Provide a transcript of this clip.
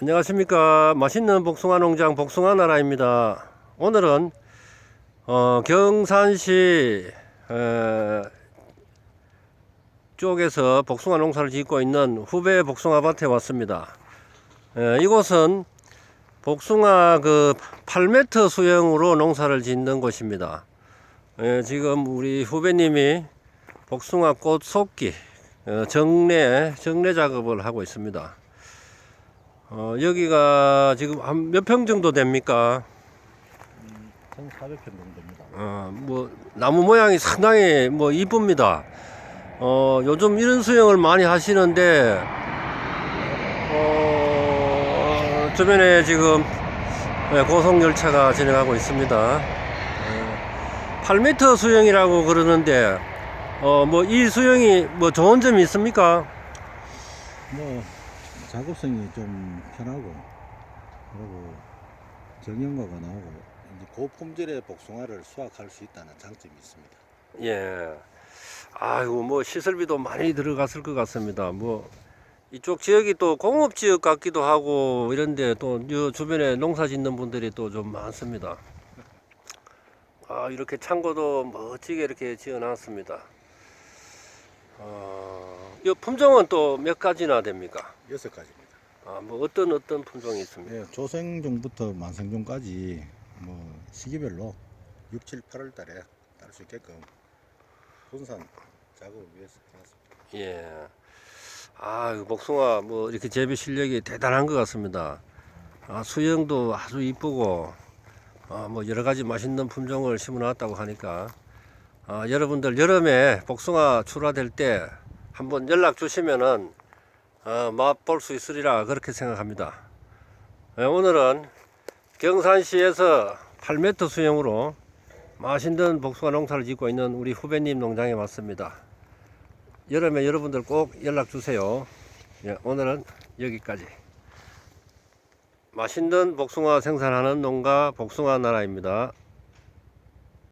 안녕하십니까. 맛있는 복숭아 농장 복숭아 나라입니다. 오늘은 어, 경산시 에, 쪽에서 복숭아 농사를 짓고 있는 후배 복숭아 밭에 왔습니다. 에, 이곳은 복숭아 그 8m 수영으로 농사를 짓는 곳입니다. 에, 지금 우리 후배님이 복숭아 꽃 속기 어, 정례 정례 작업을 하고 있습니다 어, 여기가 지금 한 몇 평 정도 됩니까? 1,400평 정도 됩니다. 어, 뭐 나무 모양이 상당히 뭐 이쁩니다. 어, 요즘 이런 수영을 많이 하시는데 어, 주변에 지금 네, 고속 열차가 진행하고 있습니다. 어, 8m 수영이라고 그러는데 어, 뭐 이 수영이 뭐 좋은 점이 있습니까? 뭐 작업성이 좀 편하고 그리고 정형과가 나오고 이제 고품질의 복숭아를 수확할 수 있다는 장점이 있습니다. 예. 아이고 뭐 시설비도 많이 들어갔을 것 같습니다. 뭐 이쪽 지역이 또 공업 지역 같기도 하고 이런데 또이 주변에 농사 짓는 분들이 또 좀 많습니다. 아 이렇게 창고도 멋지게 이렇게 지어놨습니다. 어, 이 품종은 또 몇 가지나 됩니까? 여섯 가지입니다. 아 뭐 어떤 어떤 품종이 있습니까? 네, 조생종부터 만생종까지 뭐 시기별로 6, 7, 8월 달에 딸 수 있게끔 분산 작업을 위해서 해놨습니다. 예. 아, 복숭아 뭐 이렇게 재배 실력이 대단한 것 같습니다. 아, 수영도 아주 이쁘고, 아, 뭐 여러 가지 맛있는 품종을 심어놨다고 하니까, 아, 여러분들 여름에 복숭아 출하될 때 한번 연락 주시면은, 어, 맛볼 수 있으리라 그렇게 생각합니다. 예, 오늘은 경산시에서 8m 수영으로 맛있는 복숭아 농사를 짓고 있는 우리 후배님 농장에 왔습니다. 여름에 여러분들 꼭 연락 주세요. 예, 오늘은 여기까지. 맛있는 복숭아 생산하는 농가 복숭아 나라입니다.